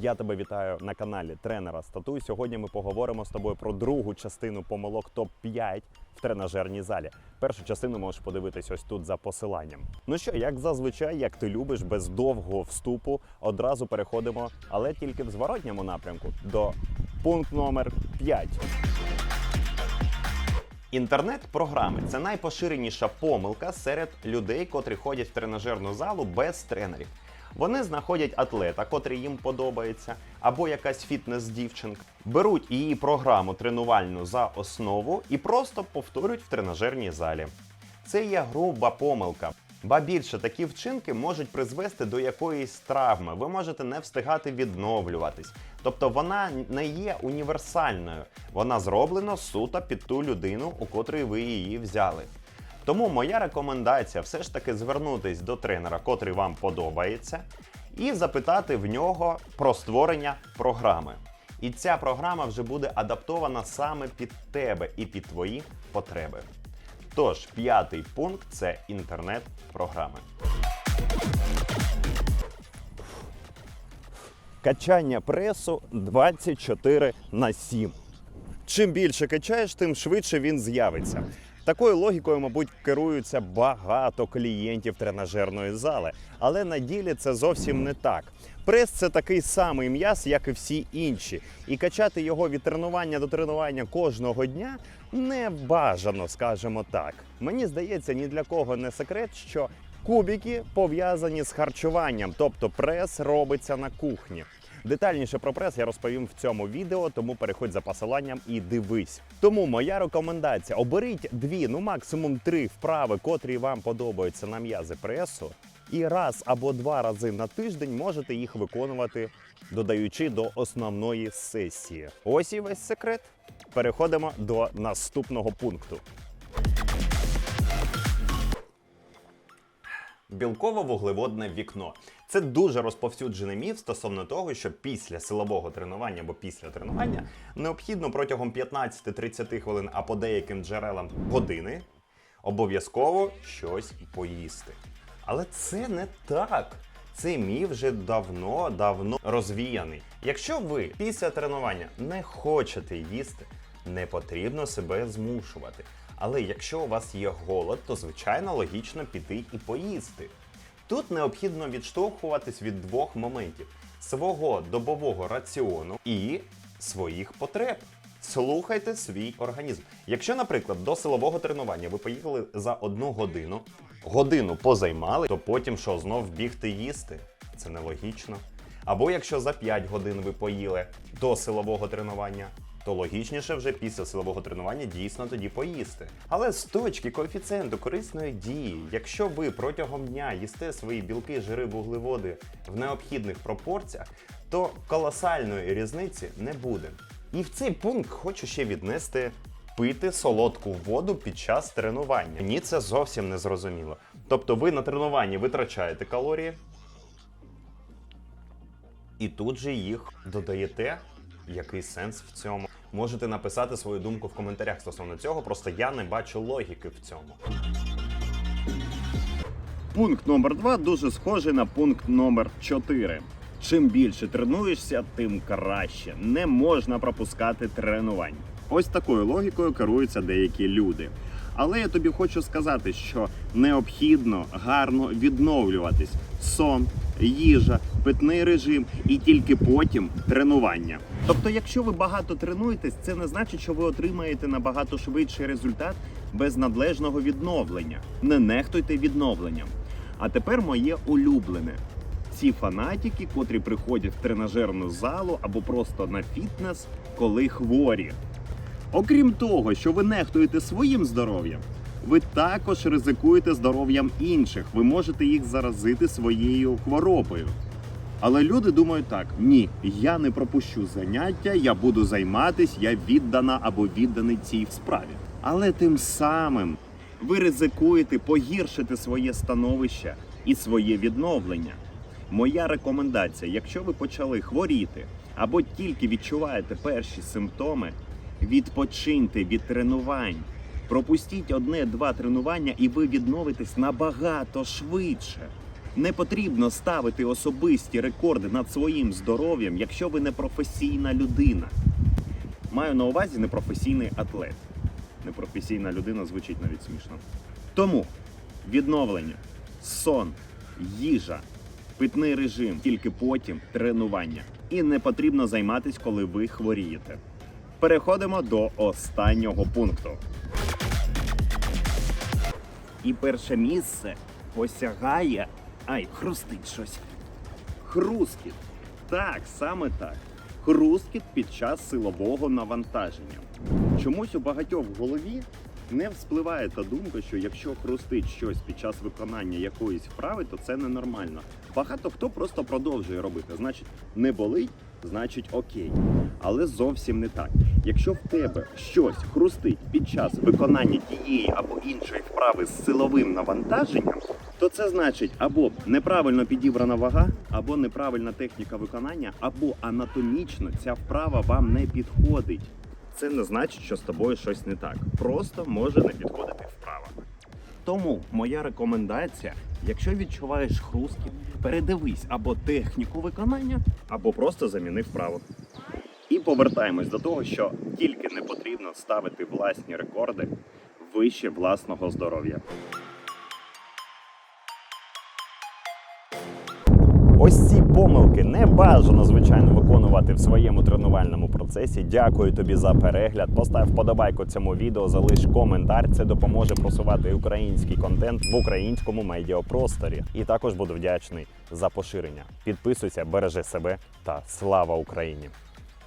Я тебе вітаю на каналі тренера Стату. І Сьогодні ми поговоримо з тобою про другу частину помилок топ-5 в тренажерній залі. Першу частину можеш подивитись ось тут за посиланням. Ну що, як зазвичай, як ти любиш, без довгого вступу одразу переходимо, але тільки в зворотньому напрямку до пункт номер 5. Інтернет-програми це найпоширеніша помилка серед людей, котрі ходять в тренажерну залу без тренерів. Вони знаходять атлета, котрий їм подобається, або якась фітнес-дівчинка, беруть її програму тренувальну за основу і просто повторюють в тренажерній залі. Це є груба помилка. Ба більше такі вчинки можуть призвести до якоїсь травми. Ви можете не встигати відновлюватись. Тобто вона не є універсальною. Вона зроблена суто під ту людину, у котрої ви її взяли. Тому моя рекомендація все ж таки звернутись до тренера, котрий вам подобається, і запитати в нього про створення програми. І ця програма вже буде адаптована саме під тебе і під твої потреби. Тож, п'ятий пункт це інтернет-програми. Качання пресу 24 на 7. Чим більше качаєш, тим швидше він з'явиться. Такою логікою, мабуть, керуються багато клієнтів тренажерної зали, але на ділі це зовсім не так. Прес це такий самий м'яз, як і всі інші, і качати його від тренування до тренування кожного дня не бажано, скажімо так. Мені здається, ні для кого не секрет, що кубики пов'язані з харчуванням, тобто прес робиться на кухні. Детальніше про прес я розповім в цьому відео, тому переходь за посиланням і дивись. Тому моя рекомендація: оберіть дві, ну максимум три вправи, котрі вам подобаються на м'язи пресу. І раз або два рази на тиждень можете їх виконувати, додаючи до основної сесії. Ось і весь секрет. Переходимо до наступного пункту. Білково-вуглеводне вікно. Це дуже розповсюджений міф стосовно того, що після силового тренування або після тренування необхідно протягом 15-30 хвилин, а по деяким джерелам години обов'язково щось поїсти. Але це не так. Цей міф вже давно давно розвіяний. Якщо ви після тренування не хочете їсти, не потрібно себе змушувати. Але якщо у вас є голод, то звичайно логічно піти і поїсти. Тут необхідно відштовхуватись від двох моментів: свого добового раціону і своїх потреб. Слухайте свій організм. Якщо, наприклад, до силового тренування ви поїхали за одну годину, годину позаймали, то потім що знов бігти їсти? Це нелогічно. Або якщо за 5 годин ви поїли до силового тренування, то логічніше вже після силового тренування дійсно тоді поїсти. Але з точки коефіцієнту корисної дії, якщо ви протягом дня їсте свої білки, жири, вуглеводи в необхідних пропорціях, то колосальної різниці не буде. І в цей пункт хочу ще віднести пити солодку воду під час тренування. Мені це зовсім не зрозуміло. Тобто ви на тренуванні витрачаєте калорії, і тут же їх додаєте. Який сенс в цьому? Можете написати свою думку в коментарях стосовно цього, просто я не бачу логіки в цьому. Пункт номер два дуже схожий на пункт номер 4. Чим більше тренуєшся, тим краще. Не можна пропускати тренувань. Ось такою логікою керуються деякі люди. Але я тобі хочу сказати, що необхідно гарно відновлюватись. Сон, їжа, питний режим і тільки потім тренування. Тобто, якщо ви багато тренуєтесь, це не значить, що ви отримаєте набагато швидший результат без надлежного відновлення. Не нехтуйте відновленням. А тепер моє улюблене. Ці фанатики, котрі приходять в тренажерну залу або просто на фітнес, коли хворі. Окрім того, що ви нехтуєте своїм здоров'ям, ви також ризикуєте здоров'ям інших. Ви можете їх заразити своєю хворобою. Але люди думають так: ні, я не пропущу заняття, я буду займатись, я віддана або відданий цій справі. Але тим самим ви ризикуєте погіршити своє становище і своє відновлення. Моя рекомендація: якщо ви почали хворіти або тільки відчуваєте перші симптоми, відпочиньте від тренувань. Пропустіть одне-два тренування, і ви відновитесь набагато швидше. Не потрібно ставити особисті рекорди над своїм здоров'ям, якщо ви не професійна людина. Маю на увазі непрофесійний атлет. Непрофесійна людина звучить навіть смішно. Тому відновлення, сон, їжа, питний режим, тільки потім тренування. І не потрібно займатися, коли ви хворієте. Переходимо до останнього пункту. І перше місце посягає. Ай, хрустить щось. Хрускіт. Так, саме так. Хрускіт під час силового навантаження. Чомусь у багатьох в голові не вспливає та думка, що якщо хрустить щось під час виконання якоїсь вправи, то це ненормально. Багато хто просто продовжує робити. Значить, не болить, значить окей. Але зовсім не так. Якщо в тебе щось хрустить під час виконання тієї або іншої вправи з силовим навантаженням, то це значить або неправильно підібрана вага, або неправильна техніка виконання, або анатомічно ця вправа вам не підходить. Це не значить, що з тобою щось не так. Просто може не підходити вправа. Тому моя рекомендація: якщо відчуваєш хрусткіт, передивись або техніку виконання, або просто заміни вправу. І повертаємось до того, що тільки не потрібно ставити власні рекорди вище власного здоров'я. Ось ці помилки не бажано, звичайно, виконувати в своєму тренувальному процесі. Дякую тобі за перегляд. Постав вподобайку цьому відео, залиш коментар. Це допоможе просувати український контент в українському медіапросторі. І також буду вдячний за поширення. Підписуйся, бережи себе та слава Україні!